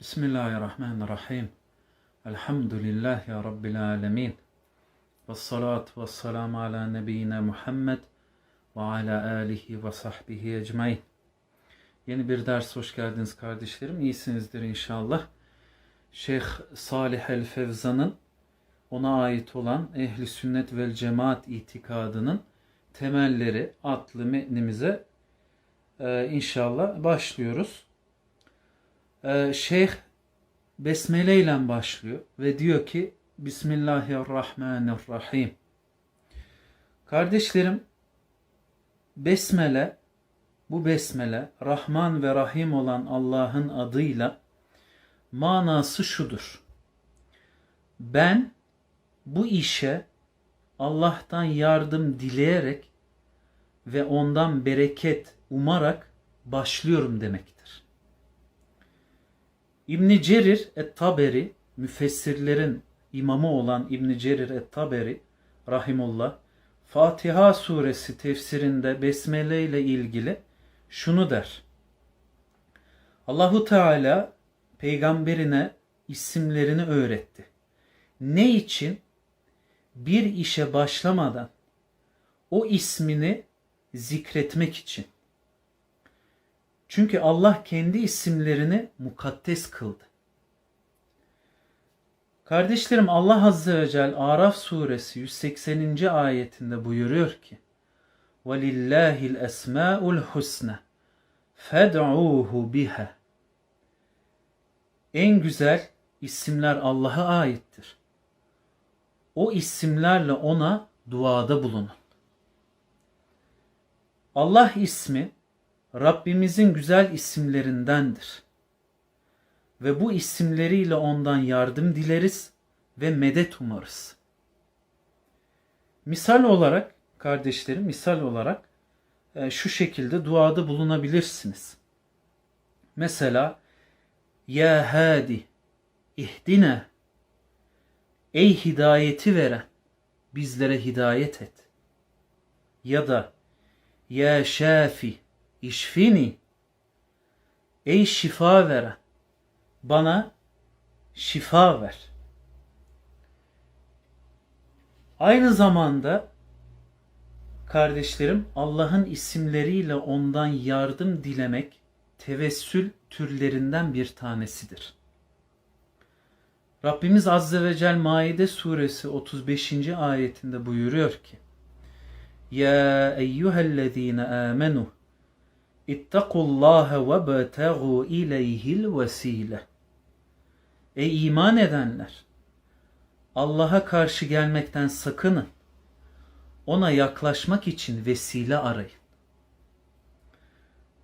Bismillahirrahmanirrahim. Elhamdülillahi Rabbil alemin. Ve salatu ve selamu ala nebiyyina Muhammed ve ala alihi ve sahbihi ecmain. Yeni bir ders hoş geldiniz kardeşlerim. İyisinizdir inşallah. Şeyh Salih el Fevzan'ın ona ait olan ehli sünnet vel cemaat itikadının temelleri adlı metnimize e, inşallah başlıyoruz. E, Şeyh Besmele ile başlıyor ve diyor ki Bismillahirrahmanirrahim. Kardeşlerim Besmele bu besmele Rahman ve Rahim olan Allah'ın adıyla manası şudur. Ben bu işe Allah'tan yardım dileyerek ve ondan bereket umarak başlıyorum demektir. İbn Cerir et-Taberi müfessirlerin imamı olan İbn Cerir et-Taberi rahimullah Fatiha suresi tefsirinde besmele ile ilgili şunu der. Allahu Teala peygamberine isimlerini öğretti. Ne için? Bir işe başlamadan o ismini zikretmek için. Çünkü Allah kendi isimlerini mukaddes kıldı. Kardeşlerim Allah Azze ve Celle Araf suresi 180. ayetinde buyuruyor ki وَلِلَّهِ الْاَسْمَاءُ الْحُسْنَى فَدْعُوهُ بِهَا En güzel isimler Allah'a aittir. O isimlerle ona duada bulunun. Allah ismi Rabbimizin güzel isimlerindendir. Ve bu isimleriyle ondan yardım dileriz ve medet umarız. Misal olarak kardeşlerim misal olarak e, şu şekilde duada bulunabilirsiniz. Mesela Ya hadi ihdine Ey hidayeti veren bizlere hidayet et. Ya da Ya şafi işfini Ey şifa veren bana şifa ver. Aynı zamanda kardeşlerim Allah'ın isimleriyle ondan yardım dilemek tevessül türlerinden bir tanesidir. Rabbimiz Azze ve Celle Maide suresi 35. ayetinde buyuruyor ki Ya eyyühellezine amenu İttakullâhe ve betegu ileyhil vesile Ey iman edenler! Allah'a karşı gelmekten sakının. Ona yaklaşmak için vesile arayın.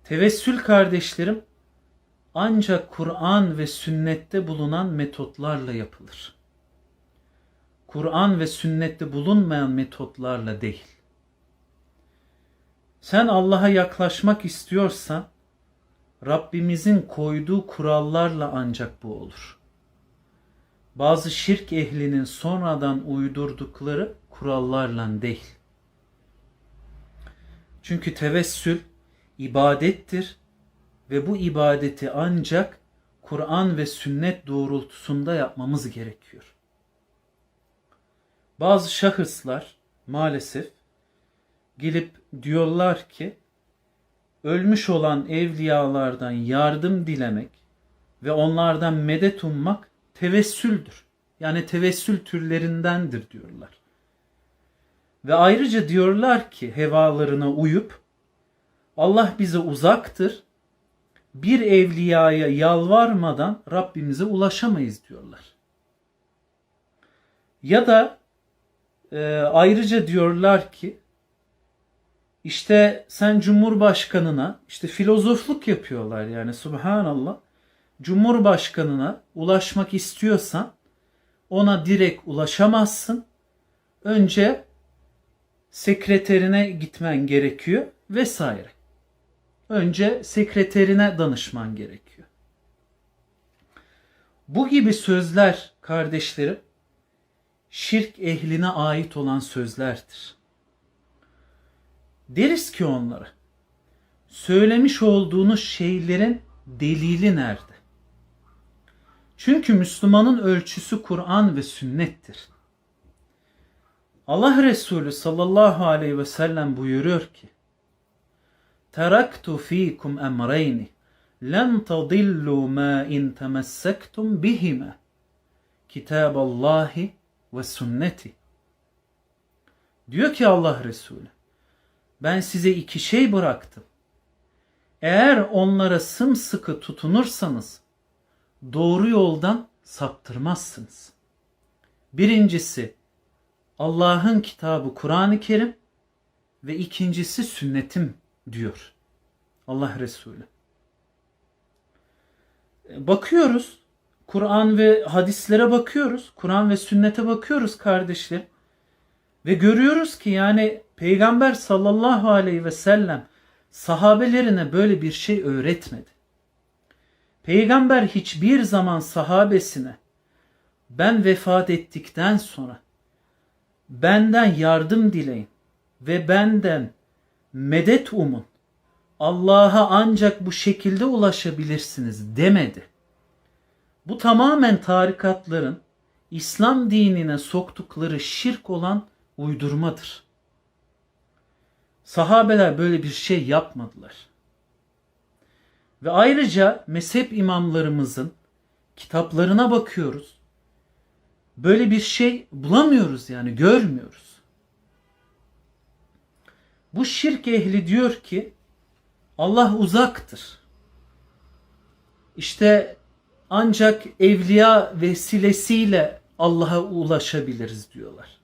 Tevessül kardeşlerim ancak Kur'an ve sünnette bulunan metotlarla yapılır. Kur'an ve sünnette bulunmayan metotlarla değil. Sen Allah'a yaklaşmak istiyorsan Rabbimizin koyduğu kurallarla ancak bu olur. Bazı şirk ehlinin sonradan uydurdukları kurallarla değil. Çünkü tevessül ibadettir ve bu ibadeti ancak Kur'an ve sünnet doğrultusunda yapmamız gerekiyor. Bazı şahıslar maalesef gelip diyorlar ki ölmüş olan evliyalardan yardım dilemek ve onlardan medet ummak tevessüldür. Yani tevessül türlerindendir diyorlar. Ve ayrıca diyorlar ki hevalarına uyup Allah bize uzaktır. Bir evliyaya yalvarmadan Rabbimize ulaşamayız diyorlar. Ya da e, ayrıca diyorlar ki işte sen Cumhurbaşkanına işte filozofluk yapıyorlar yani subhanallah. Cumhurbaşkanına ulaşmak istiyorsan ona direkt ulaşamazsın. Önce sekreterine gitmen gerekiyor vesaire. Önce sekreterine danışman gerekiyor. Bu gibi sözler kardeşlerim şirk ehline ait olan sözlerdir. Deriz ki onlara söylemiş olduğunuz şeylerin delili nerede? Çünkü Müslümanın ölçüsü Kur'an ve sünnettir. Allah Resulü sallallahu aleyhi ve sellem buyuruyor ki Teraktu fikum emreyni len tadillu ma in temessektum bihime Kitaballahi ve sünneti Diyor ki Allah Resulü ben size iki şey bıraktım. Eğer onlara sımsıkı tutunursanız doğru yoldan saptırmazsınız. Birincisi Allah'ın kitabı Kur'an-ı Kerim ve ikincisi sünnetim diyor Allah Resulü. Bakıyoruz Kur'an ve hadislere bakıyoruz. Kur'an ve sünnete bakıyoruz kardeşler. Ve görüyoruz ki yani Peygamber sallallahu aleyhi ve sellem sahabelerine böyle bir şey öğretmedi. Peygamber hiçbir zaman sahabesine ben vefat ettikten sonra benden yardım dileyin ve benden medet umun. Allah'a ancak bu şekilde ulaşabilirsiniz demedi. Bu tamamen tarikatların İslam dinine soktukları şirk olan uydurmadır. Sahabeler böyle bir şey yapmadılar. Ve ayrıca mezhep imamlarımızın kitaplarına bakıyoruz. Böyle bir şey bulamıyoruz yani görmüyoruz. Bu şirk ehli diyor ki Allah uzaktır. İşte ancak evliya vesilesiyle Allah'a ulaşabiliriz diyorlar.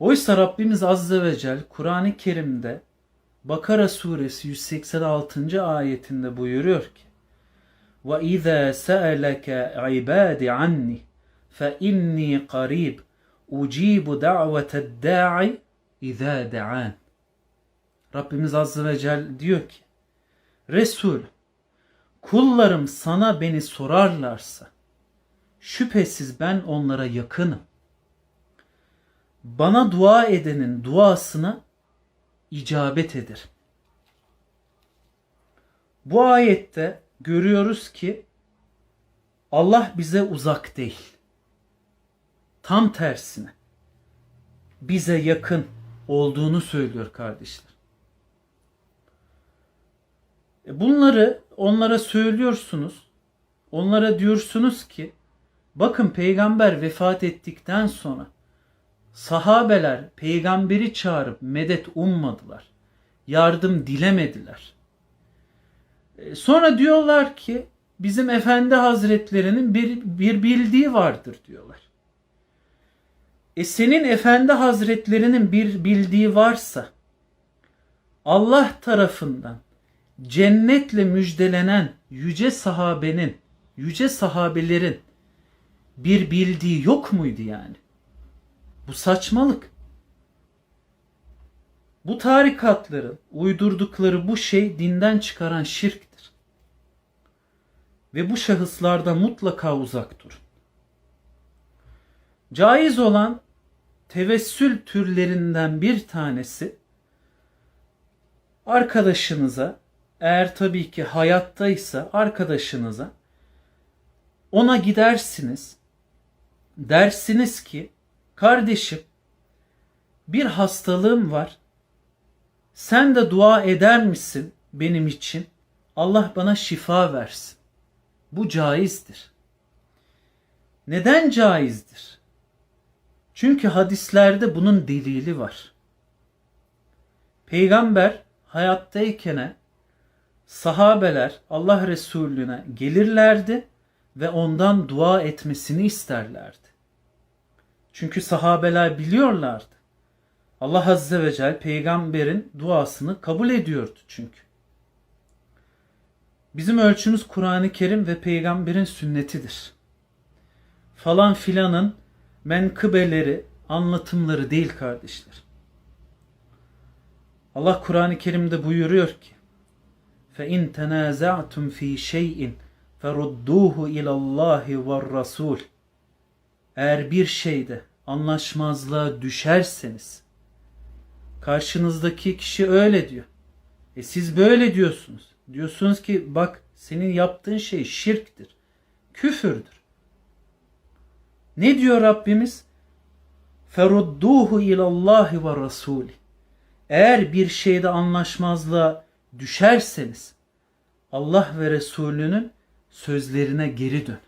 Oysa Rabbimiz Azze ve Celle Kur'an-ı Kerim'de Bakara suresi 186. ayetinde buyuruyor ki وَاِذَا سَأَلَكَ عِبَادِ عَنِّي فَاِنِّي قَرِيبٌ اُجِيبُ دَعْوَةَ الدَّاعِ اِذَا دَعَانِ Rabbimiz Azze ve Celle diyor ki Resul kullarım sana beni sorarlarsa şüphesiz ben onlara yakınım. Bana dua edenin duasına icabet eder. Bu ayette görüyoruz ki Allah bize uzak değil. Tam tersine bize yakın olduğunu söylüyor kardeşler. E bunları onlara söylüyorsunuz. Onlara diyorsunuz ki bakın peygamber vefat ettikten sonra Sahabeler peygamberi çağırıp medet ummadılar. Yardım dilemediler. E, sonra diyorlar ki bizim efendi hazretlerinin bir, bir bildiği vardır diyorlar. E senin efendi hazretlerinin bir bildiği varsa Allah tarafından cennetle müjdelenen yüce sahabenin, yüce sahabelerin bir bildiği yok muydu yani? Bu saçmalık. Bu tarikatların uydurdukları bu şey dinden çıkaran şirktir. Ve bu şahıslarda mutlaka uzak durun. Caiz olan tevessül türlerinden bir tanesi arkadaşınıza eğer tabii ki hayattaysa arkadaşınıza ona gidersiniz dersiniz ki Kardeşim bir hastalığım var. Sen de dua eder misin benim için? Allah bana şifa versin. Bu caizdir. Neden caizdir? Çünkü hadislerde bunun delili var. Peygamber hayattayken sahabeler Allah Resulüne gelirlerdi ve ondan dua etmesini isterlerdi. Çünkü sahabeler biliyorlardı. Allah Azze ve Celle peygamberin duasını kabul ediyordu çünkü. Bizim ölçümüz Kur'an-ı Kerim ve peygamberin sünnetidir. Falan filanın menkıbeleri, anlatımları değil kardeşler. Allah Kur'an-ı Kerim'de buyuruyor ki فَاِنْ تَنَازَعْتُمْ ف۪ي شَيْءٍ فَرُدُّوهُ اِلَى اللّٰهِ وَالرَّسُولِ eğer bir şeyde anlaşmazlığa düşerseniz karşınızdaki kişi öyle diyor. E siz böyle diyorsunuz. Diyorsunuz ki bak senin yaptığın şey şirktir. Küfürdür. Ne diyor Rabbimiz? Ferudduhu ilallahi ve rasuli. Eğer bir şeyde anlaşmazlığa düşerseniz Allah ve Resulünün sözlerine geri dön.